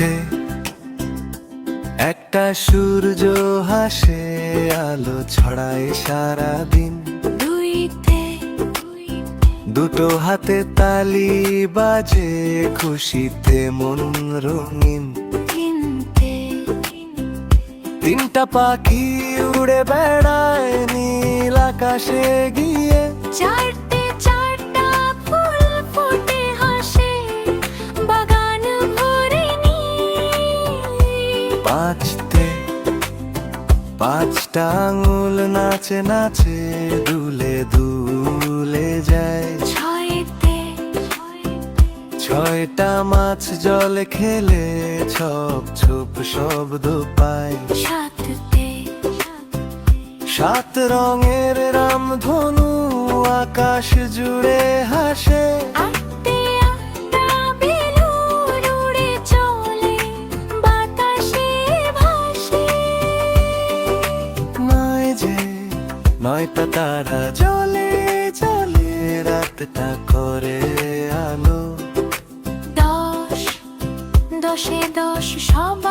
একতে একটা সূর্য হাসে আলো ছড়ায় সারা দিন দুটো হাতে তালি বাজে খুশিতে মন রঙিন। তিনটা পাখি উড়ে বেড়ায় নীল আকাশে গিয়ে। চারটা পাঁচতে পাঁচটা আঙুল নাচে নাচে দুলে দুলে যায়। ছয়তে। ছয়টা মাছ জল খেলে ছপ ছুপ শব্দ পায়। সাত রঙের রামধনু আকাশ জুড়ে নয়টা তারা জলে জলে রাতটা করে আলো। দশ দশে দশ সবাই